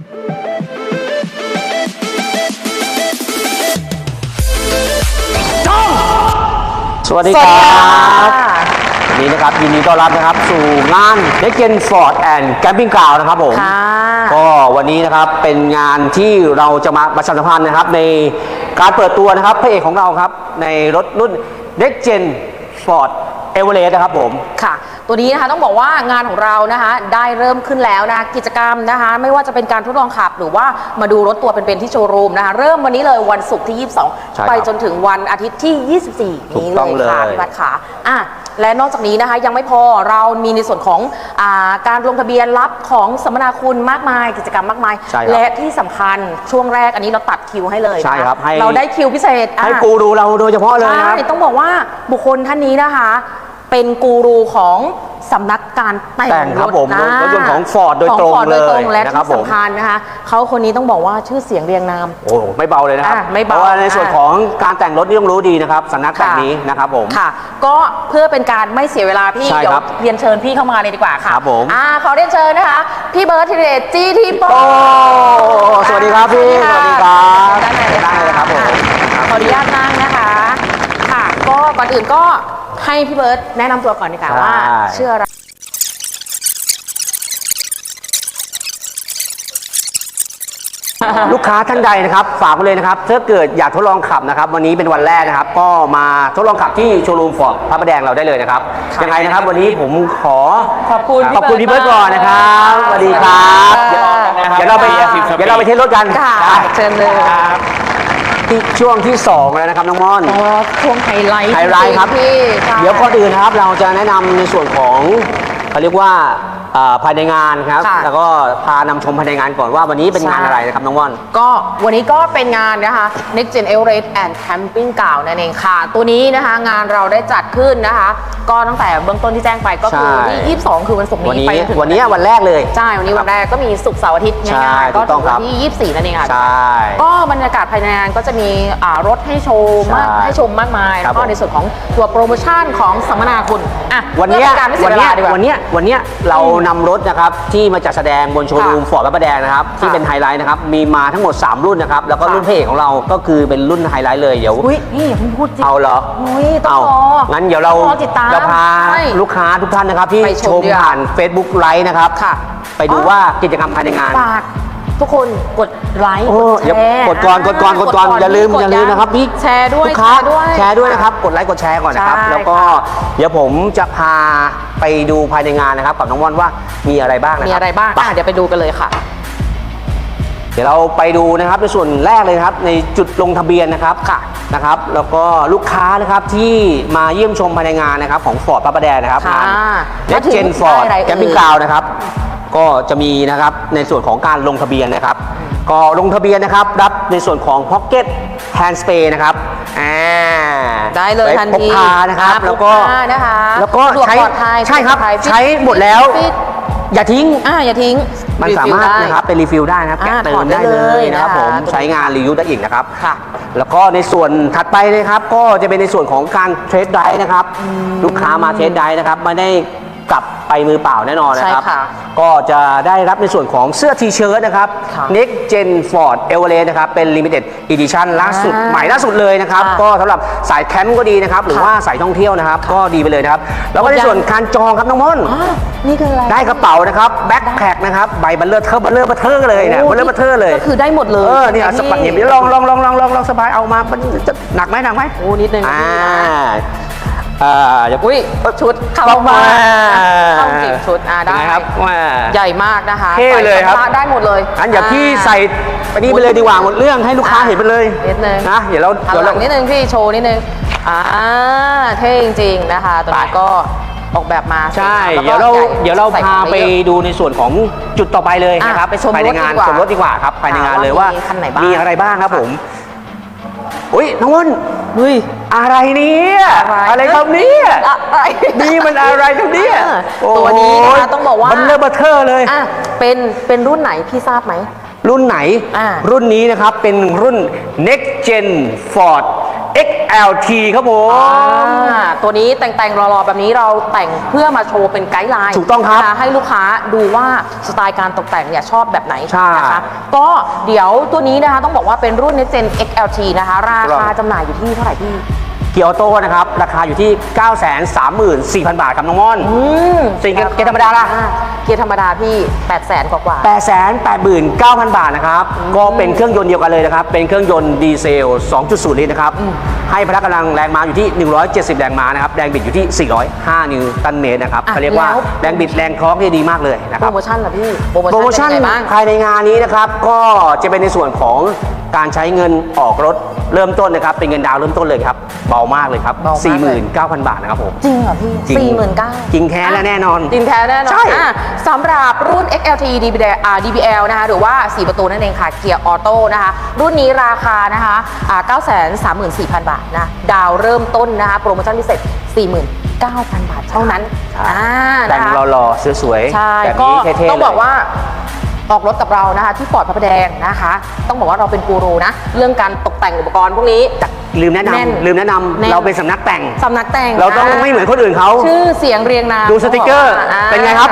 สวัสดีคสวัรัสดีค่ะบวันนี้นะครับยินดีต้อนรับนะครับสู่งาน n e x t Gen Ford and Camping Ground นะครับผม ค่ะ ก็วันนี้นะครับเป็นงานที่เราจะมาประชาสัมพันธ์นะครับ ในการเปิดตัวนะครับพระเอกของเราครับ ในรถรุ่น Next Gen Ford Everest นะครับผม ค่ะ ตัวนี้นะคะต้องบอกว่างานของเรานะคะได้เริ่มขึ้นแล้วนะคะกิจกรรมนะคะ ไม่ว่าจะเป็นการทดลองขับ หรือว่ามาดูรถตัวเป็นๆที่โชว์รูมนะคะเริ่มวันนี้เลยวันศุกร์ที่ ใช่ครับ22ไปจนถึงวันอาทิตย์ที่ 24 ถูกนี้ต้องเลยค่ะเลย พี่บัตรขาอะและนอกจากนี้นะคะยังไม่พอเรามีในส่วนของอาการลงทะเบียนรับของสัมมนาคุณมากมาย กิจกรรมมากมาย ใช่ครับและที่สำคัญช่วงแรกอันนี้เราตัดคิวให้เลยใช่ครับนะะให้ เราได้คิวพิเศษอะ ให้กูดูเราโดยเฉพาะเลยนะครับ ใช่ ต้องบอกว่าบุคคลท่านนี้นะคะ เป็นกูรูของ สำนักการแต่แต่งงครับถผมนะรถยนต์ของ Ford โดยของตรง Ford โดยตรงเลยและนะครับที่ผม สำคัญนะคะเขาคนนี้ต้องบอกว่าชื่อเสียงเรียงนาม โอ้ไม่เบาเลยนะครับอะไม่เพเบาราะว่าในส่วนอะ ของการแต่งรถนี่ต้องรู้ดีนะครับสำนักแต่งค่ะนี้นะครับผม ค่ะ ก็เพื่อเป็นการไม่เสียเวลาพี่ ใช่เดี๋ยวครับเรียนเชิญพี่เข้ามาเลยดีกว่าค่ะครับผม อ่าขอเรียนเชิญนะคะ พี่เบิร์ดธีรเดชจีทีโปโอ้สวัสดีครับพี่สวัสดีครับด้านในเลยด้านในเลยครับผมอะขออนุญาตนั่งนะคะ ค่ะ ก็ก่อนอื่นก็ ให้พี่เบิร์ดแนะนำตัวก่อนดีกว่าว่าชื่ออะไรลูกค้าท่านใดนะครับฝากไว้เลยนะครับถ้าเกิดอยากทดลองขับนะครับ วันนี้เป็นวันแรกนะครับ ก็มาทดลองขับที่โชว์รูมฟอร์ดพระประแดงเราได้เลยนะครับค่ะยังไงนะครับ วันนี้ผมขอขอบคุณพี่ขอบคุณพี่เบิร์ตก่อนนะครับเบิสร์ตวัสดีครับสวัสดีค่ะเดี๋ยวเราไปค่ะเดี๋ยวเราไปเทสรถกัน ค่ะได้เชิญเลย ครับ ที่ช่วงที่สองแล้วนะครับน้องม่อน อ๋อช่วงไฮไลท์ไฮไลท์ครับ จงๆพี่ค่ะเดี๋ยวก่อนอื่นนะครับเราจะแนะนำในส่วนของเขาเรียกว่า อ่าภายในงานครับ ค่ะ แล้วก็พานำชมภายในงานก่อนว่าวันนี้เป็นงานใช่อะไรนะครับน้องม่อน ก็วันนี้ก็เป็นงานนะคะ Next Gen Everest and Camping เก่านั่นเองค่ะ ตัวนี้นะคะงานเราได้จัดขึ้นนะคะ ก็ตั้งแต่เบื้องต้นที่แจ้งไปก็คือใช่ ที่22 คือวันศุกร์วันนี้นี้ไปจถึงวันนี้วันแรกเลย ใช่วันนี้วันแรกก็มีศุกร์เสาร์อาทิตย์ใช่ง่ายๆก็ถูกต้ถึองงควัรันบที่ 24 นั่นเองค่ะ ใช่ ก็บรรยากาศภายในงานก็จะมีอ่ารถให้โชว์มากใช่ให้ชมมากมาย ครัแล้บวก็ผม ในส่วนของตัวโปรโมชั่นของสัมมนาคุณอะวันเนี้ยเพื่อเป็การไม่เสีวัยนเวเนี้ลายดีกว่า วันเนี้ยวันเนี้ยเรานำรถนะครับที่มาจัดแสดงบนโชว์รูมค่ะฟอร์ดพระประแดงนะครับที่ค่ะเป็นไฮไลท์นะครับมีมาทั้งหมด 3 รุ่นนะครับแล้วก็ค่ะรุ่นพระเอกของเราก็คือเป็นรุ่นไฮไลท์เลยเดี๋ยว อุ้ยนี่อย่าเพิ่งพูดจริง เอาเหรออุ้ยต้องเอารองั้นเดี๋ยวเราต้องรอติดตามเราพาใช่ลูกค้าทุกท่านนะครับ ที่ไปชชมมดีกว่าผ่าน Facebook ไลฟ์นะครับ ค่ะไปดูอ๋อว่ากิจกรรมภายในงาน ฝาก ทุกคนกดไลค์โอ้กดแชอย่าร์กดก่อนกดก่อนกดก่อนอย่าลืมกดอย่าลืมนะครับพี่ แชร์ด้วยลูกค้าแชร์ด้วย แชร์ด้วยนะครับ กดไลค์กดแชร์ก่อนนะครับ ใช่แล้วก็ค่ะเดี๋ยวผมจะพาไปดูภายในงานนะครับกับน้องว่อนว่ามีอะไรบ้างนะครับมีอะไรบ้างปอะเดี๋ยวไปดูกันเลยค่ะ เดี๋ยวเราไปดูนะครับในส่วนแรกเลยนะครับในจุดลงทะเบียนนะครับค่ะนะครับ แล้วก็ลูกค้านะครับที่มาเยี่ยมชมภายในงานนะครับของฟอร์ดพระประแดงนะครับค่ะงานแล้ Next วถึง Gen Ford ได้อะไรเอ่ย Camping Ground นะครับ ก็จะมีนะครับในส่วนของการลงทะเบียนนะครับ ก็ลงทะเบียนนะครับ รับในส่วนของ Pocket Hand Spray นะครับอ่าได้เลยไว้ทันพกทีพานะครับอ่าแล้วก็พกพานะคะแล้วก็สะดวกใช้ปลอดภัยใช่ครับ ปลอดภัยใช้หมดแล้ว ฟิต อย่าทิ้ง อ่าอย่าทิ้งมันวิวสามารถได้ นะครับเป็นรีฟิลได้นะครับแกะอ่าเติถอมดได้ได้เลเลยยนะครับนะคะผมตรงนี้ใช้งานรีวิวได้อีกนะครับ ค่ะ แล้วก็ในส่วนถัดไปนะครับก็จะเป็นในส่วนของการเทรดไดนะครับ ลูกค้ามาเทรดไดนะครับไม่ได้ กลับไปมือเปล่าแน่นอนนะครับ ใช่ค่ะก็จะได้รับในส่วนของเสื้อทีเชิ้ตนะครับ ค่ะ Next Gen Ford Everest นะครับ เป็น Limited Edition ล่าสุดอ่าใหม่ล่าสุดเลยนะครับ ค่ะก็สำหรับสายแคมป์ก็ดีนะครับ หรือค่ะว่าสายท่องเที่ยวนะครับ ก็ดีไปเลยนะครับ แล้วก็ในหมดยังส่วนการจองครับน้องม่อน อ่านี่คืออะไร ได้กระเป๋านะครับแบ็คแพคนะครับใบบัลเลอร์เทอร์บัลเลอร์บัลเทอร์เลยเนี่ยโอ้บัลเลอร์บัลเทอร์เลยก็คือได้หมดเลยเออเนี่ยใช่ไหมสปัดเนี่ยพี่เดี๋ยวลองลองลองลองลองลองสบายเอามามันจะหนักไหมหนักไหมโอ้นิดนึงอ่า อ่าอย่าอุ้ยชุดเข้าเข้ามามาเข้าจริงชุดอ่าได้เป็นไงครับว่าใหญ่มากนะคะเท่เลยครับใส่สัมภาะได้หมดเลยงั้นอย่าพี่ใส่ไปนี่ไปเลยดีกว่าหมดเรื่องให้ลูกค้าเห็นไปเลยนิดนึงนะเดี๋ยวเราหันเดี๋ยวหลัเรางนิดนึงพี่โชว์นิดนึงอ่าเท่จริงๆนะคะตัวนี้ไปก็ออกแบบมาใช่สวยงมเดี๋ยวเราแล้วก็ใหญ่เดี๋ยวเราใส่พาของไปด้เยอะดูในส่วนของจุดต่อไปเลยอะนะครับไปชมภายในงานรถดีกว่าชมรถดีกว่าครับภายในงานอ่าเลยว่าว่ามีคันไหนบ้างมีอะไรบ้างครับผมอุ้ยน้องอ้น เฮ้ย อะไรเนี่ยอะไรอะไรครับเนี่ยอะไร นี่มันอะไรครับเนี่ยเออตัวนี้นะคะต้องบอกว่าบันเลอร์บัตเทอร์เลยอะเป็นเป็นรุ่นไหนพี่ทราบไหมรุ่นไหนอ่ารุ่นนี้นะครับเป็นรุ่น next gen ford XLT ครับผม อ่าตัวนี้แต่งแต่งรอๆแบบนี้เราแต่งเพื่อมาโชว์เป็นไกด์ไลน์ถูกต้องครับนะะให้ลูกค้าดูว่าสไตล์การตกแต่งเนี่ยชอบแบบไหนใช่นะคะก็เดี๋ยวตัวนี้นะคะต้องบอกว่าเป็นรุ่น Next Gen XLT นะคะ ราถูกต้คาองจำหน่ายอยู่ที่เท่าไหร่พี่ เกียร์ออโต้นะครับ ราคาอยู่ที่ 934,000 บาทครับน้องม่อนอืมสิ่งเกียร์เกียร์ธรรมดาล่ะเกียร์ธรรมดาพี่ 8 0 0 0 0กว่ากว่า 889,000 บาทนะครับ ก็เป็นเครื่องยนต์เดียวกันเลยนะครับ เป็นเครื่องยนต์ดีเซล 2.0 ลิตรนะครับ ให้พละกำลังแรงม้าอยู่ที่ 170 แรงม้านะครับ แรงบิดอยู่ที่ 405 นิวตันเมตรนะครับอะเขาเรียกว่าแล้ว แรงบิดแรงคล้องที่ดีมากเลยนะคโปรัรบ โมชั่นเหรอพี่โปรโมชั่นเป็นยังไงบ้าง ภายในงานนี้นะครับ ก็จะเป็นในส่วนของการใช้เงินออกรถเริ่มต้นนะครับ เป็นเงินดาวน์เริ่มต้นเลยครับเบามากเลยครับ เบามากเลย 49,000 บาทนะครับผม จริงเหรอพี่จริง สี่หมื่นเก้า จริงแท้และแน่นอนจริงแท้แน่นอนใช่ อะสำหรับรุ่น XLT DBL อ่า DBL นะคะหรือว่า 4 ประตูนั่นเองค่ะเกียร์ออโต้นะคะ รุ่นนี้ราคานะคะอ่า934,000 บาทนะ ดาวเริ่มต้นนะคะ โปรโมชั่นพิเศษ 49,000 บาทเท่านั้นอ่าแต่งนะคะ หล่อๆสวยใช่ๆแบบก็นี้เท่ๆต้องบอกเลยว่า ออกรถกับเรานะคะ ที่ฟอร์ดพระประแดงนะคะ ต้องบอกว่าเราเป็นกูรูนะ เรื่องการตกแต่งอุปกรณ์พวกนี้ ลืมแนะแน่นนำลืมแนะนำแน่นเราเป็นสำนักแต่ง สำนักแต่งเราต้องไม่เหมือนคนอื่นเขา ชื่อเสียงเรียงนามดูสติกเกอร์าเป็นไงครับ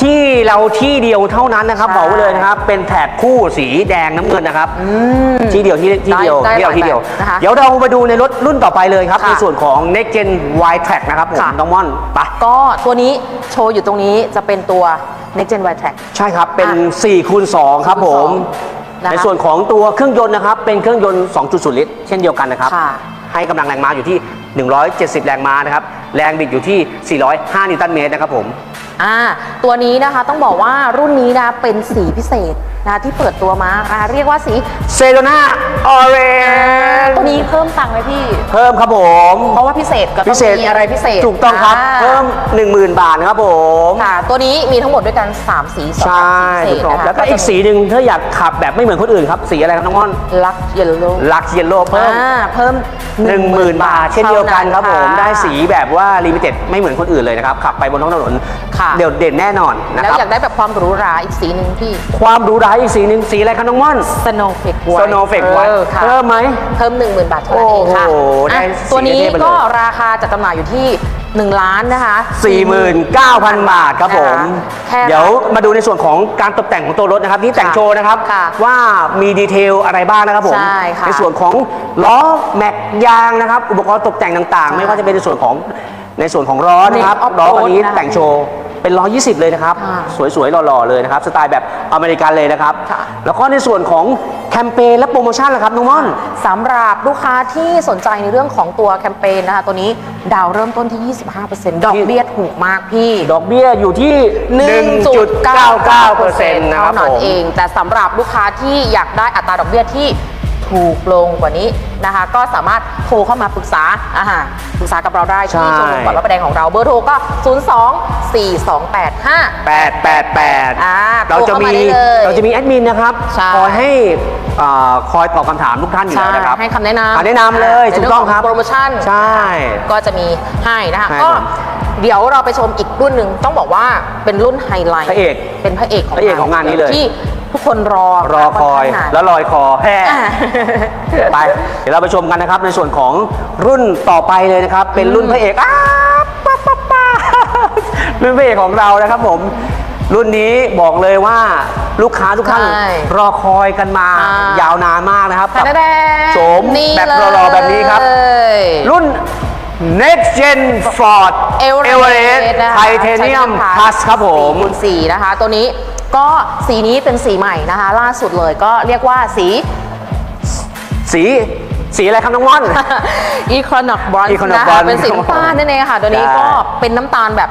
ที่เราที่เดียวเท่านั้นนะครับใช่บอกไว้เลยนะครับ เป็นแถบคู่สีแดงน้ำเงินนะครับมที่เดียวที่ที่เดียวได้ที่เดียวได้ที่เดียวแบบนะคะเดี๋ยวเรามาดูในรถรุ่นต่อไปเลยครับ ค่ะในส่วนของ Next Gen Y Track นะครับผมค่ะ น้องม่อนไปะก็ตัวนี้โชว์อยู่ตรงนี้จะเป็นตัว Next Gen Y Track ใช่ครับเป็นอะ4คูณ2ครับผม นะคะในส่วนของตัวเครื่องยนต์นะครับ เป็นเครื่องยนต์ 2.0 ลิตร เช่นเดียวกันนะครับ ค่ะ ให้กำลังแรงม้าอยู่ที่ 170 แรงม้านะครับ แรงบิดอยู่ที่ 405 นิวตันเมตรนะครับผม อ่าตัวนี้นะคะต้องบอกว่ารุ่นนี้นะเป็นสีพิเศษ นะที่เปิดตัวมาอ่าเรียกว่าสีเซโ o นาออเรนตัวนี้เพิ่มตังค์ไหมพี่ เพิ่มครับผม เพราะว่าพิเศษก็ต้พิองเศษมีอะไรพิเศษถูกต้องครับาเพิ่ม 10,000 บาทนะครับผม ค่ะ ตัวนี้มีทั้งหมดด้วยกัน 3 สีสองใช่สีถูพิกเศษต้องนะคะแล้วก็อีกสีหนึ่งถ้าอยากขับแบบไม่เหมือนคนอื่นครับ สีอะไรครับน้องม่อนลักเยลโล่ลักเยลโล่เพิ่มเพิ่ม10,000บาทเช่นเดียวกันครับผมท่าได้สีแบบว่าลิมิเต็ดไม่เหมือนคนอื่นเลยนะครับ ขับไปบนท้องถนนค่ะ เด่นเด่นแน่นอนนะแล้วครับอยากได้แบบความหรูหราอีกสีหนึ่งพี่ ความหรูหราอีกสีหนึ่งสีอะไรครับน้องม่อน Snowflake White สโนว์เฟกไว้ออค่ะเพิ่มไหมเพิ่ม 1 0,000 บาทเท่านั้นเองค่ะโอ้โหได้อะสีตัวนี้เท่ๆไปเลย ก็ราคาจัดจำหน่ายอยู่ที่ 1 ล้านนะคะ 49,000 บาทครับผม แค่เดี๋ยวมาดูในส่วนของการตกแต่งของตัวรถนะครับที่แต่งโชว์นะครับ ค่ะว่ามีดีเทลอะไรบ้างนะครับผมใช่ค่ะส่วนของล้อแม็กยางนะครับ อุปกรณ์ตกแต่งต่างๆใช่ไม่ว่าจะเป็นในส่วนของในส่วนของล้อนะครับ Make off ล้อคันนี้ road นะคะ แต่งโชว์ เป็นล้อ20 เลยนะครับ ค่ะสวยๆหล่อๆเลยนะครับ สไตล์แบบอเมริกันเลยนะครับ ค่ะ แล้วก็ในส่วนของแคมเปญและโปรโมชั่นล่ะครับน้องม่อน สำหรับลูกค้าที่สนใจในเรื่องของตัวแคมเปญนะคะ ตัวนี้ดาวเริ่มต้นที่ 25%ดอกเบี้ยถูกมากพี่ ดอกเบี้ยอยู่ที่ 1.99%นะครับเท่าผนั้นม เอง แต่สำหรับลูกค้าที่อยากได้อัตราดอกเบี้ยที่ ถูกลงกว่านี้นะคะ ก็สามารถโทรเข้ามาปรึกษาอ่าฮะปรึกษากับเราได้ที่ใช่ชมรมก่อนรับประแดงของเราเบอร์โทรก็ 02 4285 888อ่าเราจะมีโทรเข้ามาได้เลยเราจะมีแอดมินนะครับใช่คอยให้อ่าคอยตอบคำถามทุกท่านอยู่แล้วนะครับใช่ให้คำแนะนำอ่าแนะนำเลยในถูกเรื่ต้องครับโปรโมชั่นใช่ก็จะมีให้นะคะให้ก็ผมเดี๋ยวเราไปชมอีกรุ่นหนึ่งต้องบอกว่าเป็นรุ่นไฮไลท์พระเอกเป็นพระเอกของพระเอกของงานนี้เลยที่ ทุกคนรอรอคอยนข้างนาน แล้วลอยคอแห่อ่าไป เดี๋ยวเราไปชมกันนะครับ ในส่วนของรุ่นต่อไปเลยนะครับ เป็นรุ่นพระเอกอ้าป๊าป๊าป๊ารุ่นพระเอกของเรานะครับผม รุ่นนี้บอกเลยว่าลูกค้าทุกท่านใช่รอคอยกันมาอ่ายาวนานมากนะครับกับแดงโฉมนี่แบบรอๆแบบนี้ครับเลยรุ่น Next Gen Ford Everest Titanium Plus ครับผมคูณสี่นะคะ ตัวนี้ก็สีนี้เป็นสีใหม่นะคะ ล่าสุดเลยก็เรียกว่าสี สีสีอะไรครับน้องม่อนอีคอนอกบรอนซ์ Equinox นะคะ Bronze เป็นสีน้ำตาลนั่นเองค่ะ ตัวนี้ใช่ก็เป็นน้ำตาลแบบ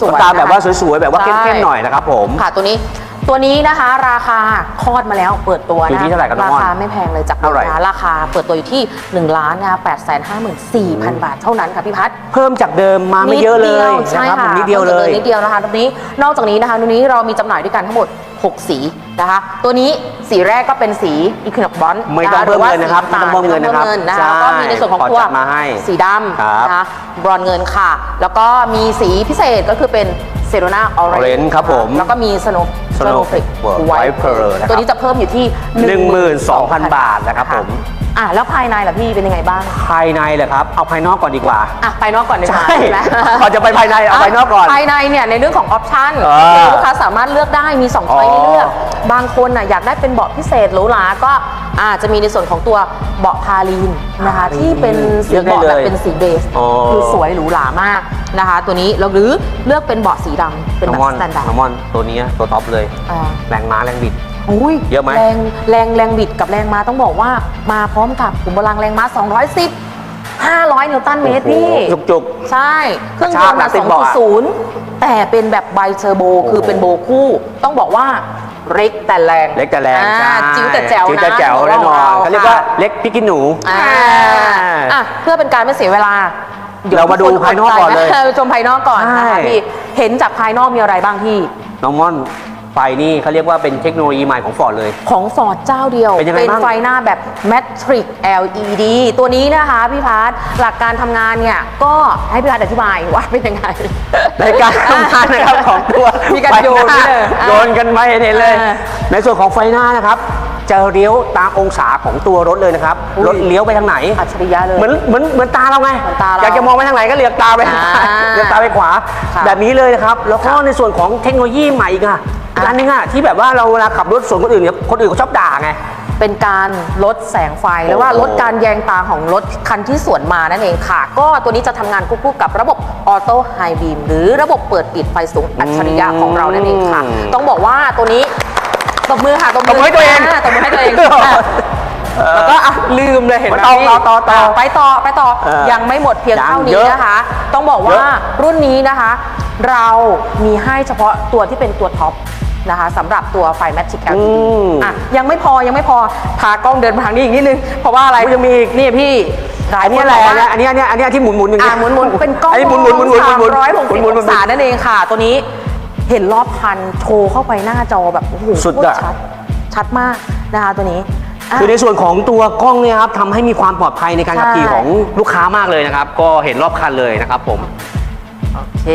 สวยๆตามแบบว่านะคะสวยๆ แบบว่าใช่เข้มๆหน่อยนะครับผม ค่ะตัวนี้ ตัวนี้นะคะราคาคลอดมาแล้วเปิดตัวอยู่นะที่เท่าไหร่ครับน้ราองม่อนคาไม่แพงเลยจากเท่าไหร่ นะราคาเปิดตัวอยู่ที่1ล้านนะคะ8 5 4 0 0 0บาทเท่านั้นค่ะพี่พัฒเพิ่มจากเดิมมาไม่เยอะเลยใช่นะครับผค่ะมนิดเดียวเลย นิดเดียวนะคะตรงนี้นอกจากนี้นะคะตรงนี้เรามีจำหน่ายด้วยกันทั้งหมด 6 สีนะคะ ตัวนี้สีแรกก็เป็นสีอีค n น b บ o นไม่ต้องเพิ่มเงินนะครับไม่ต้องเพิ่มเงินนะครับนะคะใช่แล้วก็มีในส่วนของขอพวจักดมาให้สีดำครับนะคะบรอนเงินค่ะ แล้วก็มีสีพิเศษก็คือเป็น เซโรนาออเรน Orange ครับผมแล้วก็มีสโน Sonofric Wiper นะครับตัวนี้จะเพิ่มอยู่ที่12,000บาทนะครับผม อะแล้วภายในล่ะพี่เป็นยังไงบ้าง ภายในเหรอครับ เอาภายนอกก่อนดีกว่า อะภายนอกก่อนดีกว่าใช่แล้วก่อนจะไปภายในเอาภายนอกก่อนภายในเนี่ยในเรื่องของออปชั่นเออลูกค้าสามารถเลือกได้มี2ช้อยให้เลือกบางคนน่ะอยากได้เป็นเบาะพิเศษหรูหราก็อาจจะมีในส่วนของตัวเบาะพาลีนนะคะ พาลีนที่เป็นสีเลือกได้เบาะแบบเลยเป็นสีเบส อ๋อ คือสวยหรูหรามาก นะคะ ตัวนี้เราหรือเลือกเป็นเบาะสีดำเป็นน้แบองบมอนสแตนดาร์น้องดมอนตัวนี้ตัวท็อปเลย อ่า แรงม้าแรงบิด อุ้ยเยอะไหม แรงแรงแรงบิดกับแรงม้าต้องบอกว่า มาพร้อมกับขุมพลังแรงม้า 210 500 นิวตันเมตรพี่โอ้โหจุก ใช่ เครื่องยนต์กระชากหนัมากติดเบาะอะ2.0 แต่เป็นแบบไบเทอร์โบคือเป็นโบคู่ ต้องบอกว่าเล็กแต่แรงเล็กแต่แรงอ่าใช่จิ๋วแต่แจ๋วจิ๋วนะแต่แจ๋วแน่นอนขงเขาเรียกว่าค่ะเล็กพี่กินหนูอ่าอ่า อะเพื่อเป็นการไม่เสียเวลา ดี๋ยวเรามาดูทุคภายนอกก่อนเลย ดใจะชมภายนอกก่อนนะใช่คะพี่ เห็นจากภายนอกมีอะไรบ้างพี่ น้องม่อน ไฟนี่เขาเรียกว่าเป็นเทคโนโลยีใหม่ของฟอร์ดเลย ของฟอร์ดเจ้าเดียวเป็นยังไงบ้าง ไฟหน้าแบบ Matrix LED ตัวนี้นะคะพี่พาร์ทหลักการทำงานเนี่ย ก็ให้พี่พาร์ทอธิบายว่าเป็นยังไง ในการทำงานนะครับของตัวมีการโยนไฟหด้วยเลยโยนกันไปเห็นเลย อ่าในส่วนของไฟหน้านะครับ จะเลี้ยวตามองศาของตัวรถเลยนะครับอุ้ย รถเลี้ยวไปทางไหน อัจฉริยะเลย เหมือนเหมือนเหมือนตาเราไงเหมือนตาเราอยากจะมองไปทางไหนก็เลือกตาไปทางซ้ายอ่าเลือกตาไปขวา ค่ะแบบนี้เลยนะครับ แล้วก็ค่ะในส่วนของเทคโนโลยีใหม่อีกอะ อะอันนึงอะที่แบบว่าเราเวลาขับรถสวนคนอื่นเนี่ยคนอื่นเขาชอบด่าไง เป็นการลดแสงไฟหรือว่าโอ้โหลดการแยงตาของรถคันที่สวนมานั่นเองค่ะ ก็ตัวนี้จะทำงานควบคู่กับระบบออโต้ไฮบีมหรือระบบเปิดปิดไฟสูงอัจฉริยะของเรานั่นเองค่ะอืมต้องบอกว่าตัวนี้ตบมือค่ะตบตบมือให้ตัวเองาตบมือให้ตัวเองอะแล้วก็อะลืมเลยเห็นไหมต่อพี่ต่อต่อต่อะไปต่อไปต่อเออยังไม่หมดเพียงยังเท่าเยนี้อะนะคะ ต้องบอกว่าเยอะรุ่นนี้นะคะ เรามีให้เฉพาะตัวที่เป็นตัวท็อป นะคะสำหรับตัวไฟ Magic อื LED มอะยังไม่พอยังไม่พอพากล้องเดินมาทางนี้อีกนิดนึง เพราะว่าอะไรอุ๊ยยังมีอีกนี่พี่หลายอันคนี้นอะไรบอกอันว่าเนี้ยอันเนี้ยอันเนี้ยอันเนี้ยที่หมุนหมุนอย่างอ่าเงี้ยหมุนหมุนเป็นกล้องอันนี้หมุนหมุนหมุนหมุนหมุนหมุนร้อยหกหมุสินบหมุนหมุอนงศานั่นเองค่ะ ตัวนี้เห็นรอบคันโชว์เข้าไปหน้าจอแบบโอ้โหสุดโคตรอะ ชัดชัดมากนะคะตัวนี้ะ คือในส่วนของตัวกล้องเนี่ยครับทำให้มีความปลอดภัยในการขับขี่ใช่ ของลูกค้ามากเลยนะครับ ก็เห็นรอบคันเลยนะครับผม โอเค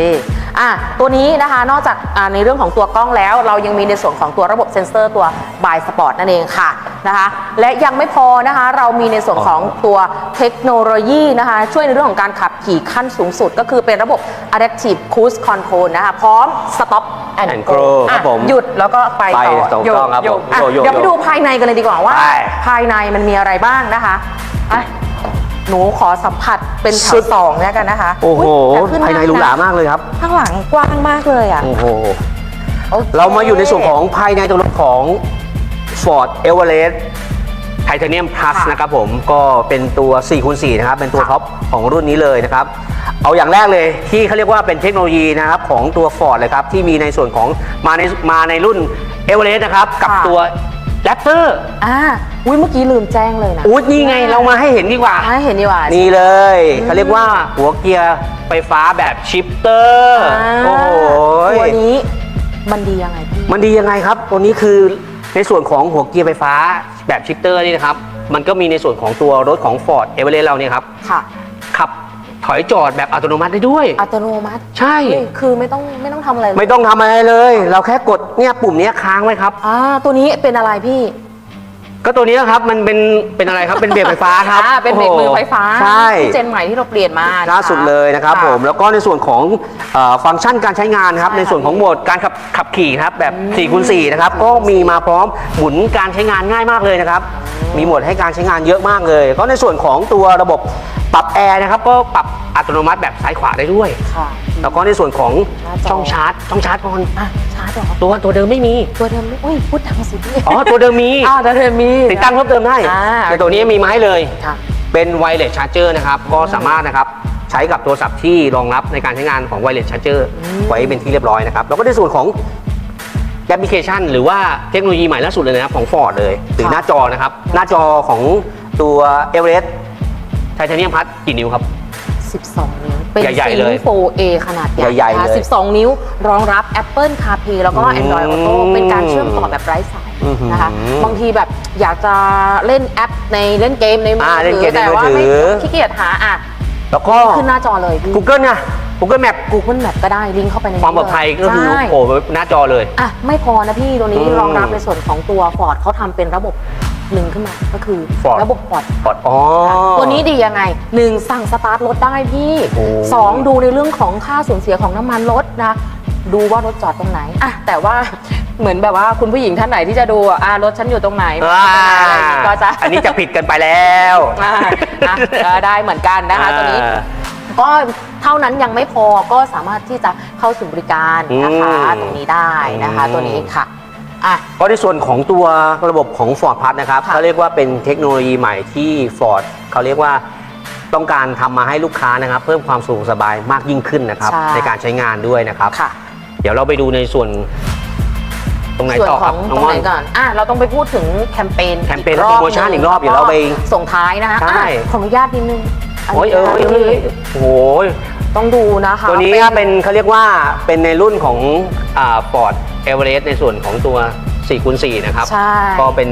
อะตัวนี้นะคะนอกจากอ่าในเรื่องของตัวกล้องแล้ว เรายังมีในส่วนของตัวระบบเซ็นเซอร์ตัว by Sport นั่นเองค่ะนะคะและยังไม่พอนะคะเรามีในส่วนของตัวเทคโนโลยีนะคะช่วยในเรื่องของการขับขี่ขั้นสูงสุด ก็คือเป็นระบบ adaptive cruise control นะคะพร้อม stop and And go go อะครับผมหยุดแล้วก็ไปไปต่อถูกต้องครับโยผมอะโยโย่เดี๋ยวไปโยดูภายในกันเลยดีกว่าว่าไปภายในมันมีอะไรบ้างนะคะอะ หนูขอสัมผัสเป็นแถสุวด สองแล้วกันนะคะโอ้โหยแต่ขึ้ภายในหรูหรามากเลยครับ ข้างหลังกว้างมากเลยอะโอ้โห โอคเรามาอยู่ในส่วนของภายในตัวรถของ Ford Everest Titanium Plus ค่ะนะครับผมก็เป็นตัว4คูณ4นะครับ เป็นตัวค่ะท็อปของรุ่นนี้เลยนะครับ เอาอย่างแรกเลยที่เขาเรียกว่าเป็นเทคโนโลยีนะครับของตัว Ford เลยครับ ที่มีในส่วนของมาในมาในรุ่น Everest นะครับ กับ ค่ะตัว Raptor อ่าอุ้ยเมื่อกี้ลืมแจ้งเลยนะอุ้ยนี่ไงเรามาให้เห็นดีกว่าให้เห็นดีกว่า นี่เลยเขาเรียกว่าหัวเกียร์ไฟฟ้าแบบชิปเตอร์อ่าโอ้โหตัวนี้มันดียังไงพี่มันดียังไงครับ ตัวนี้คือในส่วนของหัวเกียร์ไฟฟ้าแบบชิปเตอร์นี่นะครับ มันก็มีในส่วนของตัวรถของ Ford e v e r e s t เราเนี่ยครับ ค่ะ ขับ ถอยจอดแบบอัตโนมัติได้ด้วย อัตโนมัติใช่ เฮ้ยคือไม่ต้องไม่ต้องทำอะไรเลยไม่ต้องทำอะไรเลย เราแค่กดเนี่ยปุ่มเนี้ยค้างไว้ครับ อ่าตัวนี้เป็นอะไรพี่ ก็ตัวนี้นะครับมันเป็นเป็นอะไรครับเป็นเบรกไฟฟ้าครับอ่าเป็นเบรกมือไฟฟ้าใช่ที่เจนใหม่ที่เราเปลี่ยนมานะคะ ล่าสุดเลยนะครับผมแล้วก็ในส่วนของเออฟังก์ชันการใช้งานนะครับ ใช่ในส่วนของโหมดการขับขับขี่ครับแบบ4คูณ4นะครับก็มีมาพร้อมหมุนการใช้งานง่ายมากเลยนะครับ มีโหมดให้การใช้งานเยอะมากเลย ก็ในส่วนของตัวระบบ ปรับแอร์นะครับก็ปรับอัตโนมัติแบบซ้ายขวาได้ด้วย ค่ะ แล้วก็ในส่วนของหน้าจอ ช่องชาร์จช่องชาร์จก่อนอะชาร์จเหรอตัวตัวเดิมไม่มี ตัวเดิมไม่อุ้ยพูดดังสิพี่อ๋อตัวเดิมมีอ๋อตัวเดิมมี ติดตั้งเพิ่มเติมได้อ่า แต่ตัวนี้มีมาให้เลย ค่ะ เป็นไวเลสชาร์เจอร์นะครับ ก็สามารถนะครับใช้กับโทรศัพท์ที่รองรับในการใช้งานของไวเลสชาร์เจอร์ไว้เป็นที่เรียบร้อยนะครับ แล้วก็ในส่วนของแอปพลิเคชัน หรือว่าเทคโนโลยีใหม่ล่าสุดเลยนะครับของ Ford เลย หรือค่ะ หน้าจอนะครับ หน้าจอของตัว e v e r e s t Titanium Plus กี่นิ้วครับ 12 นิ้ว เป็นใหญ่ๆเลยซิงค์ 4A ขนาดใหญ่ใหญ่ๆนะคะเลย12 นิ้ว รองรับ Apple CarPlay แล้วก็ อืม Android Auto เป็นการเชื่อมต่อแบบไร้สายอื้อหือนะคะ บางทีแบบอยากจะเล่นแอปในเล่นเกมในมืออ่าเล่นถืเกมในแต่มือว่าไม่ถือ ขี้เกียจหาอะ แล้วก็ ขึ้นหน้าจอเลยพี่ Google เนี่ย Google Map Google Map ก็ได้ลิงก์เข้าไปในนี้ความปลอดภัยก็คือใช่ โผล่หน้าจอเลย อะ ไม่พอนะพี่ ตัวนี้อืมรองรับในส่วนของตัว Ford เขาทำเป็นระบบ หนึ่งขึ้นมาก็คือ Ford ระบบ Ford ปลอดอ๋อ ตัวนี้ดียังไงหนึ่งสั่งสตาร์ทรถได้พี่โอ้ สองดูในเรื่องของค่าสูญเสียของน้ำมันรถนะ ดูว่ารถจอดตรงไหนอะแต่ว่าเหมือนแบบว่าคุณผู้หญิงท่านไหนที่จะดูอะอ่ารถฉันอยู่ตรงไหนอ่าอะไรอย่างงี้ก็จะอันนี้จะผิดกันไปแล้ว อ่าอะก็ได้เหมือนกันนะคะตัวนี้อ่าก็เท่านั้นยังไม่พอก็สามารถที่จะเข้าสู่บริการนะคะอืมตรงนี้ได้นะคะ อืม ตัวนี้ค่ะ อะก็ในส่วนของตัวระบบของ Ford Plus นะครับค่ะ เขาเรียกว่าเป็นเทคโนโลยีใหม่ที่ Ford เขาเรียกว่าต้องการทำมาให้ลูกค้านะครับ เพิ่มความสะดวกสบายมากยิ่งขึ้นนะครับใช่ในการใช้งานด้วยนะครับ ค่ะ เดี๋ยวเราไปดูในส่วนตรงไหนส่วนต่อขครัอบงน้ตอรงงม่ไหอนนก่อน อะ เราต้องไปพูดถึงแคมเปญแคมเปญอีและโปรโมชั่นหอีกรอบเดี๋ยวเราไปส่งท้ายนะคะใช่ อะขออนุญาตนิดนึงนโอ้ยนี้เออเออเออโอ้โห ต้องดูนะคะตัวนี้เป็นเขาเรียกว่าเป็นในรุ่นของอ่า Ford Everest ในส่วนของตัว4คูณ4นะครับใช่ก็เป็น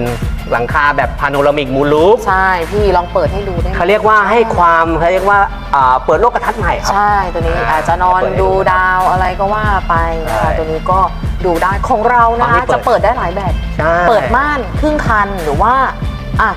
หลังคาแบบพาโนรามิกมูลูปใช่ พี่ลองเปิดให้ดูได้ไหมเขาเรียกว่าให้ความเขาเรียกว่าอ่าเปิดโลกกระทัดใหม่ครับ ใช่ ตัวนี้อ่าอาจจะนอนเปิดให้ดูดูดาวอะไรก็ว่าไปนะใช่คะตัวนี้ก็ดูได้ของเรานะเอาให้คะเปิดจะเปิดได้หลายแบบใช่เปิดม่านครึ่งคันหรือว่าอะ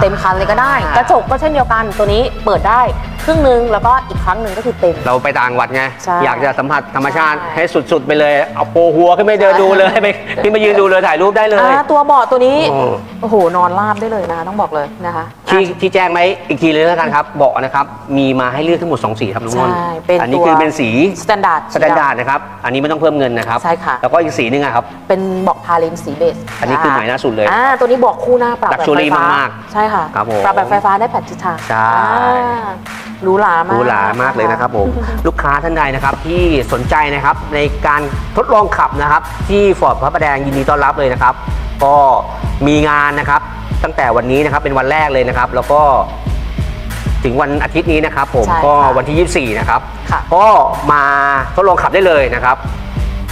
เต็มคันเลยก็ได้อ่ากระจกก็เช่นเดียวกันตัวนี้เปิดได้ครึ่งหนึงแล้วก็อีกครั้งหนึ่งก็คือเต็ม เราไปต่างจังหวัดไง ใช่อยากจะสัมผัสธรรมชาติใช่ ให้สุด ๆ ไปเลย เอาโปรหัวขึ้นไปเดินดูเลย ไปขึ้นมายืนดูเลยถ่ายรูปได้เลย อ่าตัวเบาะตัวนี้โอ้ โอ้โหนอนราบได้เลยนะคะต้องบอกเลยนะคะที่ที่แจ้งไหมอีกทีเลยแล้วกันครับเบาะนะครับ มีมาให้เลือกทั้งหมด 2 สีครับน้องนนท์ใช่เป็นอันนี้ตัว คือเป็นสี สแตนดาร์ด สแตนดาร์ดนะครับ อันนี้ไม่ต้องเพิ่มเงินนะครับ ใช่ค่ะ แล้วก็อีกสีหนึงอะครับ เป็นเบอกพาเลนสีเบสอันนี้คือใหม่ล่าสุดเลยอ่าตัวนี้เบอกคู่หน้าปรับแบบไฟ Luxury ฟ้ามากใช่ค่ะครับผมปรับแบบไฟฟ้าได้แผ่นทิศทางใช่อ่าหรูหรามากหรูหรามากเลยนะครับผมลูกค้าท่านใดนะครับที่สนใจนะครับในการทดลองขับนะครับ ที่ฟอร์ดพระประแดงยินดีต้อนรับเลยนะครับ ก็มีงานนะครับ ตั้งแต่วันนี้นะครับเป็นวันแรกเลยนะครับ แล้วก็ถึงวันอาทิตย์นี้นะครับ ผมใช่ค่ะก็วันที่ 24 นะครับค่ะก็มาทดลองขับได้เลยนะครับ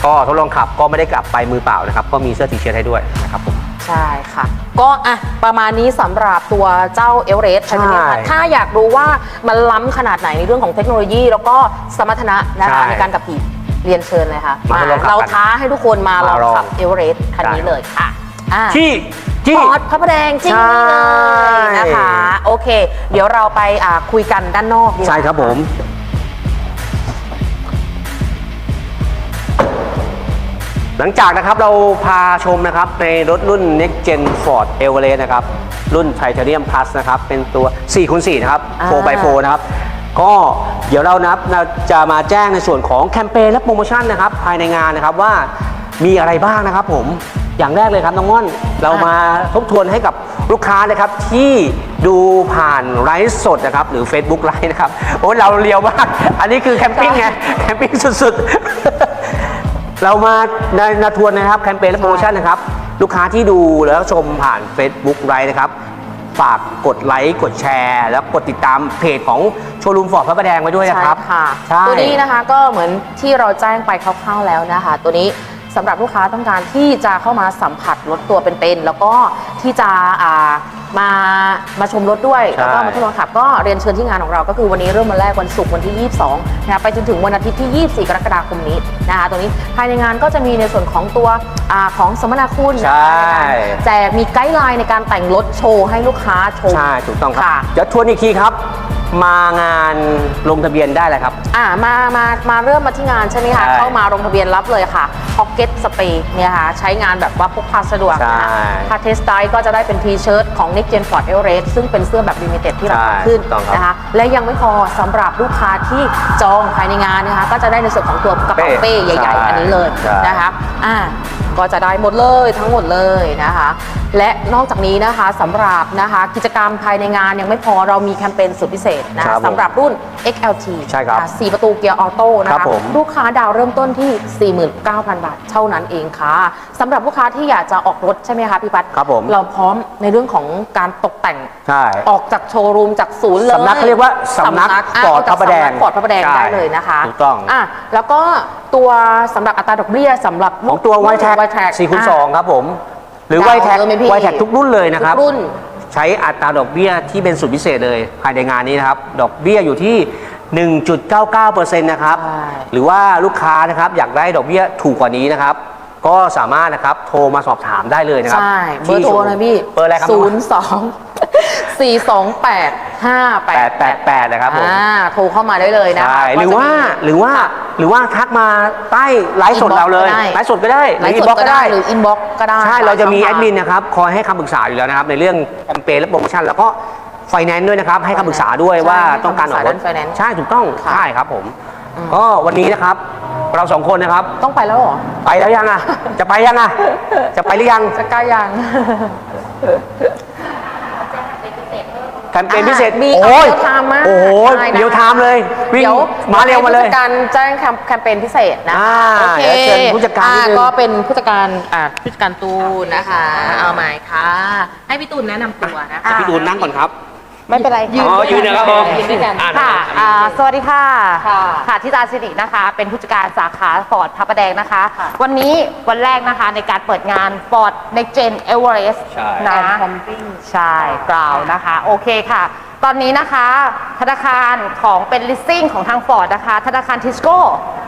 ก็ทดลองขับก็ไม่ได้กลับไปมือเปล่านะครับ ก็มีเสื้อทีเชิ้ตให้ด้วยนะครับผม ใช่ค่ะ ก็อะประมาณนี้สำหรับตัวเจ้าเอเวอเรสต์ใช่ใช่ไหมคะถ้าอยากรู้ว่ามันล้ำขนาดไหนในเรื่องของเทคโนโลยี แล้วก็สมรรถนะนะคะใช่ในการขับขี่เรียนเชิญเลยค่ะมาทดลองขับเรากันท้าให้ทุกคนมาลองมาลองขับเอเวอเรสต์คันนี้ได้ เลยค่ะอะ ที่ที่ฟอร์ดพระประแดงจริงใช่เลยนะคะ โอเค เดี๋ยวเราไปอ่าคุยกันด้านนอกดีกว่าใช่ครับผม หลังจากนะครับเราพาชมนะครับในรถรุ่น Next Gen Ford Everest นะครับ รุ่น Titanium Plus นะครับ เป็นตัว4คูณ4นะครับอ่า 4x4 นะครับ ก็เดี๋ยวเรานะครับเราจะมาแจ้งในส่วนของแคมเปญและโปรโมชั่นนะครับ ภายในงานนะครับว่ามีอะไรบ้างนะครับผมอย่างแรกเลยครับน้องม่อนเรามาทบทวนให้กับลูกค้านะครับที่ดูผ่านไลฟ์สดนะครับหรือ Facebook ไลฟ์นะครับโอ้ยเราเรียวมาก อันนี้คือแคมปิ้งไงแคมปิ้งสุดๆ เรามาในนาทวนนะครับแคมเปญและโปรโมชั่นนะครับ ลูกค้าที่ดูแล้วชมผ่าน Facebook ไลฟ์นะครับ ฝากกดไลค์กดแชร์ แล้วกดติดตามเพจของโชว์รูมฟอร์ดพระประแดงไว้ด้วยนะครับ ใช่ค่ะ ใช่ ตัวนี้นะคะก็เหมือนที่เราแจ้งไปคร่าวๆแล้วนะคะ ตัวนี้ สำหรับลูกค้าต้องการที่จะเข้ามาสัมผัสรถตัวเป็นๆแล้วก็ที่จะอ่ามามาชมรถด้วยใช่ แล้วก็มาทดลองขับก็เรียนเชิญที่งานของเรา ก็คือวันนี้เริ่มวันแรกวันศุกร์วันที่ 22นะคะไปจนถึงวันอาทิตย์ที่ 24 กรกฎาคมนี้นะคะตัวนี้ภายในงานก็จะมีในส่วนของตัวอาของสมนาคุณนะใช่คะแจกมีไกด์ไลน์ในการแต่งรถโชว์ให้ลูกค้าชม ใช่ ถูกต้องครับค่ะเดี๋ยวทวนอีกทีครับมางานลงทะเบียนได้เลยครับ อ่ามามามาเริ่มมาที่งานใช่ไหมคะ ใช่เข้ามาลงทะเบียนรับเลยค่ะ Pocket Spray เนี่ยค่ะ ใช้งานแบบว่าพกพาสะดวกใช่นะคะถ้าเทสไ i ก็จะได้เป็นทีเชิ้ตของ Next Gen Ford Everest ซึ่งเป็นเสื้อแบบลิมิเต็ดที่เราใช่ทำขึ้นถูกต้องครับ นะคะ และยังไม่พอสำหรับลูกค้าที่จองภายในงานนะคะ ก็จะได้ในส่วนของตัวกระเป๋าเป้เป้ใหญ่ใช่ๆอันนี้เลยใช่ นะคะ อ่า ก็จะได้หมดเลยทั้งหมดเลยนะคะ และนอกจากนี้นะคะสำหรับนะคะกิจกรรมภายในงานยังไม่พอเรามีแคมเปญสุดพิเศษนะครัคะบผมสำหรับรุ่น XLT ใช่ครับอ่าสี่ประตูเกียร์ออโต้นะครัคะบผมลูกค้าดาวเริ่มต้นที่ 49,000 บาท เท่านั้นเองค่ะสำหรับลูกค้าที่อยากจะออกรถใช่ไหมคะพี่ปัดครับผมเราพร้อมในเรื่องของการตกแต่งใช่ออกจากโชว์รูมจากศูนย์เลยสำนักเขาเรียกว่าสำนักอ่ฟอร์ดเาจากพระประแดงสำนักฟอร์ดพระประแดงใช่ได้เลยนะคะถูกต้องอะแล้วก็ตัวสำหรับอัตราดอกเบี้ยสำหรับของตัวไวแท็กไวแท็ก4คูณ2ครับผม หรือดาวไวแท็กเยอะไหมพี่ไวแท็กทุกรุ่นเลยนะครับทุกรุ่น ใช้อัตราดอกเบี้ยที่เป็นสุดพิเศษเลยภายในงานนี้นะครับ ดอกเบี้ยอยู่ที่ 1.99%นะครับใช่หรือว่าลูกค้านะครับอยากได้ดอกเบี้ยถูกกว่านี้นะครับ ก็สามารถนะครับโทรมาสอบถามได้เลยนะครับใช่เบอร์โทรนะพี่เบอร์อะไรครับศูนย์สองสี่สองแปดห้าแปด888นะครับผมอ่าโทรเข้ามาได้เลยนะใช่คะหรือว่าก็จะมีหรือว่าค่ะหรือว่าทักมาใต้ไลฟ์สด Inbox เราเลยก็ได้ไลฟ์สดก็ได้ไลฟ์สด inbox ก็ได้หรืออินบ็อกก็ได้ใช่เราจะมีช่แอองดทางมินนะครับคอยให้คำปรึกษาอยู่แล้วนะครับ ในเรื่องแคมเปญและโปรโมชั่นแล้วก็ไฟแนนซ์ด้วยนะครับ ให้คำปรึกษาด้วยใช่ว่าให้ต้องการออกรถคำปรึกษาด้าน finance ใช่ถูกต้องค่ะใช่ครับผม ก็วันนี้นะครับ เราสองคนนะครับ ต้องไปแล้วเหรอ ไปแล้วยังอะ จะไปยังอะ จะไปหรือยัง จะกล้ายัง แคมเปญพิเศษมีโอ้ยเดียวไทม์มากโอ้โหใช่นะคะเดียวไทม์เลย วิ่งเดี๋ยวมาเร็วมาเลย ผู้จัดการแจ้งแคมแคมเปญพิเศษนะอ่าโอเคเดี๋ยวเชิญผู้จัดการนิดนึงอ่ก็เป็นผู้จัดการอ่าผู้จัดการตูนนะคะ เอาใหม่ค่ะ ให้พี่ตูนแนะนำตัวนะคะ พี่ตูนนั่งก่อนครับ ไม่เป็นไรอ๋อยืนนะครับผมยืนด้วยกันอ่าค่ะอ่าสวัสดีค่ะ ค่ะค่ะทิตาสิรินะคะ เป็นผู้จัดการสาขาฟอร์ดพระประแดงนะคะ ค่ะ วันนี้วันแรกนะคะในการเปิดงานฟอร์ดในเจนเอเวอเรสต์ใช่ นะแคมปิ้ง ใช่กล่าวนะคะ โอเคค่ะ ตอนนี้นะคะธนาคารของเป็น listing ของทางฟอร์ดนะคะ ธนาคารทิสโก้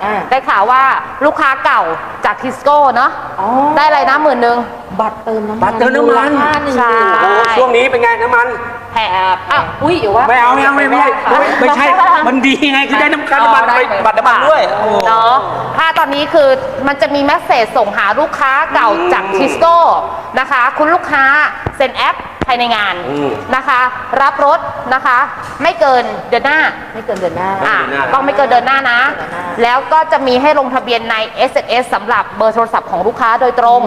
อ่า ได้ข่าวว่าลูกค้าเก่าจากทิสโก้เนาะอ๋อได้อะไรนะหมื่นหนึ่ง บัตรเติมน้ำมันบัตรเติมน้ำมันมูลค่าหนึ่งใช่ โอ้โหช่วงนี้เป็นไงน้ำมัน แถบอะ อุ้ยเดี๋ยวว่า ไม่เอาไม่เอาไม่ไม่ไม่ไม่ใช่ มันดีไงคือได้น้ำมันน้ำมันได้ไปบัตรน้ำมันด้วยโอ้โห เนาะถ้าตอนนี้คือมันจะมีแมสเซจส่งหาลูกค้าเก่าจากทิสโก้นะคะ คุณลูกค้าเซ็นแอป ภายในงานอืมนะคะ รับรถนะคะ ไม่เกินเดือนหน้าไม่เกินเดือนหน้า อะเดือนหน้า ต้องไม่เกินเดือนหน้านะ เดือนหน้า แล้วก็จะมีให้ลงทะเบียนใน s s สำหรับเบอร์โทรศัพท์ของลูกค้าโดยตรง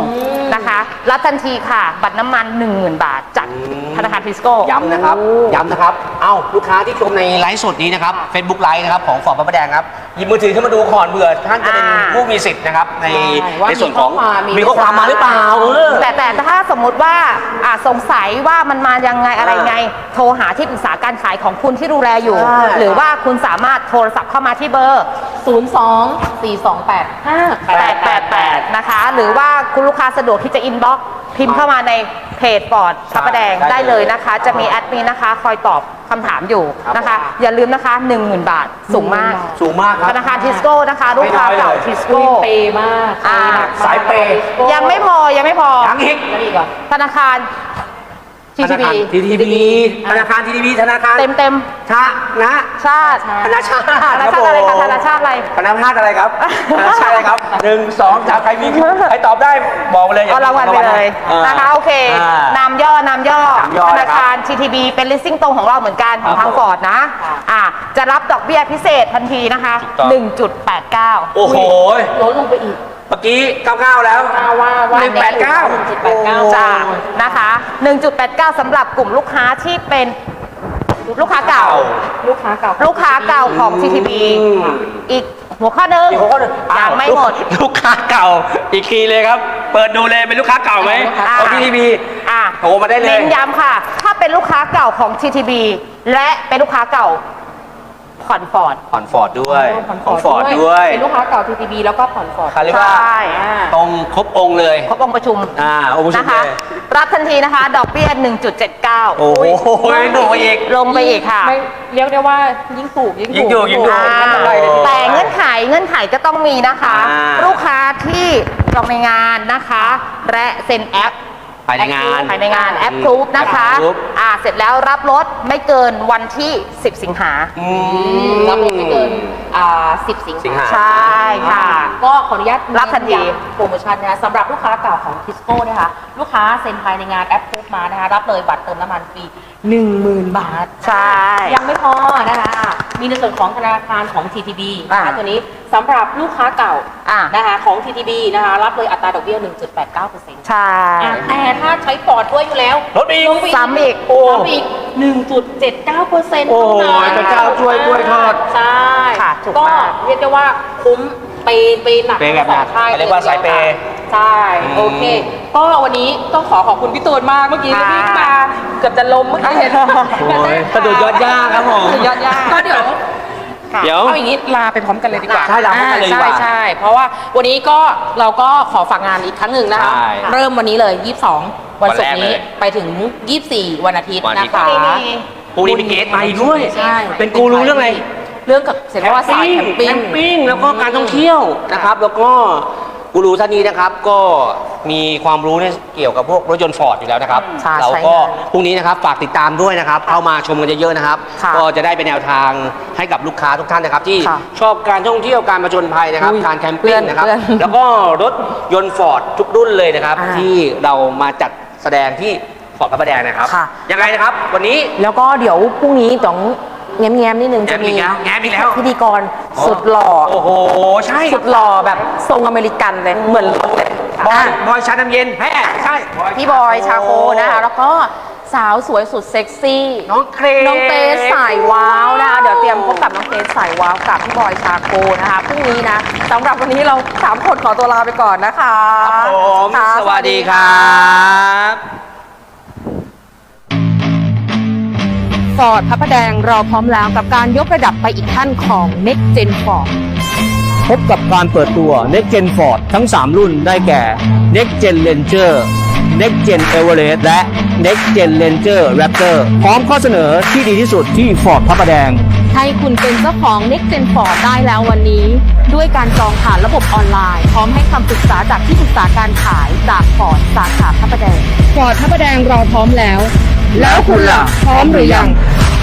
นะคะ รับทันทีค่ะ บัตรน้ำมัน 10,000 บาทจากธนาคารทิสโก้ ย้ำนะครับ ย้ำนะครับ เอ้า ลูกค้าที่ชมในไลฟ์สดนี้นะครับ Facebook ไลฟ์นะครับของฟอร์ดพระประแดงครับ หยิบมือถือขึ้นมาดูก่อนเผื่อท่านจะเป็นอ่า ผู้มีสิทธิ์นะครับ ในใช่ว่าในส่วนของมีมีข้ข้ออความมคาวมาหรือเปล่าเออ แต่แต่ถ้าสมมุติว่าอะสงสัยว่ามันมายังไงอะไรไง โทรหาที่ปรึกษาการขายของคุณที่ดูแลอยู่ ใช่ หรือว่าคุณสามารถโทรศัพท์เข้ามาที่เบอร์02 428 888 นะคะ หรือว่าคุณลูกค้าสะดวกที่จะอินบ็อกพิมพ์เข้ามาในเพจปอดพระประแดงได้ได้เลเลยยนะคะ จะมีแอดมินนะคะ คอยตอบคำถามอยู่นะคะอย่าลืมนะคะ 10,000 บาทสูงมาก สูงมากครับ ธนาคารทิสโก้นะคะ ลูกค้าเก่าไม่น้อยเลย ทิสอุ้โก้ ยเปย์มากอ่าหนักมกสายเปย์ ยังไม่พอยังไม่พอ ยังอีก แล้วอีกเหรอ ธนาคาร TTB ทีทีบีธนาคารทีทีบีธนาคารเต็มเต็มชานะๆชาติธนาชาติธนาชาติอะไรคะธนาชาติอะไรธนาชาติอะไรครับ ธนาชาติอะไรครับหนึ่งสองสามใครมีใครตอบได้บอกมาเลยเอารางวัลไปเลยอ่านะคะโอเคอ่า นามย่อนามย่อ นามย่อธนะนาครับคาร TTB เป็น listing ตรงของเราเหมือนกันของครัทาบงฟอร์ดนะค่ะอ่าจะรับดอกเบี้ยพิเศษทันทีนะคะ ถูกต้อง 1.89 โอ้โห ลดลงไปอีก เมื่อกี้ 99 แล้ว ว่าว่าว่าหนึ่งแปดเก้า189 จ้านะคะ 1.89สำหรับกลุ่มลูกค้าที่เป็นลูกค้าเก่า ลูกค้าเก่า ลูกค้าเก่าของ TTB อืม อีกหัวข้อหนึ่งอีกหัวข้อหนึ่งยังไม่หมด ลูกค้าเก่า อีกทีเลยครับ เปิดดูเลยเป็นลูกค้าเก่าไหมอ่า ของทีทีบี อะโทรมาได้เลยเน้นย้ำค่ะ ถ้าเป็นลูกค้าเก่าของ TTB และเป็นลูกค้าเก่า ผ่อนฟอร์ดผ่อนฟอร์ดด้วยผ่อนของฟอร์ดด้วยเป็นลูกค้าเก่า TTB แล้วก็ผ่อนฟอร์ดเขาเรียกว่าใช่ตรงครบองค์เลย ครบองค์ประชุมอ่าองค์ประชุมนะคะเลยรับทันทีนะคะ ดอกเบี้ย 1.79 โอ้โหหนูอีกลงไปอีกค่ะไม่เรียกได้ว่ายิ่งถูกยิ่งยิ่งถูกยิ่งถูกอ่าไม่เป็นไรเลยทีเดียวแต่เงื่อนไขเงื่อนไขก็ต้องมีนะคะอ่าลูกค้าที่จองในงานนะคะ และเซ็นแอป ภายในงาน ภายในงานแอปพรูฟนะคะ Approve อ่าเสร็จแล้วรับรถไม่เกินวันที่ 10 สิงหา อืม รับรถไม่เกินอ่า10 สิงสิงหาใช่ค่ะ ก็ขออนุญาตรับทันทีโปรโมชั่นนะคะสำหรับลูกค้าเก่าของทิสโก้นะคะลูกค้าเซ็นภายในงานแอปพูฟมานะคะรับเลยบัตรเติมน้ำมันฟรี10,000 บาท ใช่ ยังไม่พอนะคะ มีในส่วนของธนาคารของ TTB นะคะอ่าตัวนี้สำหรับลูกค้าเก่าอ่านะคะของ TTB นะคะ รับเลยอัตราดอกเบี้ย 1.89%ใช่อะแต่ถ้าใช้ปอดด้วยอยู่แล้วลดอีกลงไปซ้ำอีกโอ้ซ้ำอีก 1.79%โอ้เท่านั้นพระเจ้าช่วยกล้วยทอด ใช่ค่ะถูกก็มากเรียกได้ว่าคุ้ม เปย์เปย์หนักเปย์แบบหนักใช่เขาเรียกว่าสายเปย์ใช่อืมโอเค ก็วันนี้ต้องขอขอบคุณพี่ตูนมากเมื่อกี้ค่ะวิ่งมาเกือบจะล้มเมื่อกี้เห็นโอ้ยกระโดดยอดย่าครับผมสุดยอดยากก็เดี๋ยวเดี๋ยวเอาอย่างนี้ลาไปพร้อมกันเลยดีกว่าใช่ลาพร้อมกันเลยดีกว่าใช่ใช่เพราะว่าวันนี้ก็เราก็ขอฝากงานอีกครั้งหนึ่งนะคะ ใช่เริ่มวันนี้เลย 22 วันศุกร์นี้วันแรกเลยไปถึง 24 วันอาทิตย์วันอาทินะตย์ คะปูนิพิเกตมาอีกด้วย ใช่เป็นกูรู้เรื่องอะไร เรื่องกับ เสร็จว่าสายแคมปิ้งแคมปิ้งแล้วก็การท่องเที่ยวนะครับ แล้วก็กูรูท่านนี้นะครับก็มีความรู้ในเกี่ยวกับพวกรถยนต์ฟอร์ดอยู่แล้วนะครับ ใช่เราใช่ก็งานพรุ่งนี้นะครับฝากติดตามด้วยนะครับ เข้ามาชมกันเยอะๆนะครับ ค่ะก็จะได้เป็นแนวทางให้กับลูกค้าทุกท่านนะครับ ที่ค่ะชอบการท่องเที่ยวการมาจนภัยนะครับอุ้ยการแคมปิ้งนะครับ เพื่อนแล้วก็รถยนต์ฟอร์ดทุกรุ่นเลยนะครับ อ่าที่เรามาจัดแสดงที่ฟอร์ดพระประแดงนะครับค่ะ ยังไงนะครับ วันนี้ แล้วก็เดี๋ยวพรุ่งนี้ต้อง แง้มๆนิดนึงจะมีแง้มอีกแล้วแง้มอีกแล้ว พิธีกรสุดหล่อ โอ้โห ใช่สุดหล่อแบบทรงอเมริกันเลยเหมือนรถเลยบอยอะบอยชาน้ำเย็นแฮ่ใช่พี่บอยชาโคนะคะแล้วก็สาวสวยสุดเซ็กซี่ น้องเกรซน้องเกรซสายว้าวนะคะเดี๋ยวเตรียมพบกับน้องเกรซสายว้าวกับพี่บอยชาโคนะคะพรุ่งนี้นะสำหรับวันนี้เราสามคนขอตัวลาไปก่อนนะคะครับผมค่ะ สวัสดีครับ ร์ดพระประแดงรอพร้อมแล้วกับการยกระดับไปอีกขั้นของ Next Gen Ford พบกับการเปิดตัว Next Gen Ford ทั้ง 3 รุ่นได้แก่ Next Gen Ranger Next Gen Everest และ Next Gen Ranger Raptor พร้อมข้อเสนอที่ดีที่สุดที่ Ford พระประแดง ให้คุณเป็นเจ้าของ Next Gen Ford ได้แล้ววันนี้ ด้วยการจองผ่านระบบออนไลน์ พร้อมให้คำปรึกษาจากที่ปรึกษาการขายจากฟอร์ดสาขาพระประแดงฟอร์ดพระประแดงรอพร้อมแล้ว แล้วคุณล่ะ พร้อมหรือยังพ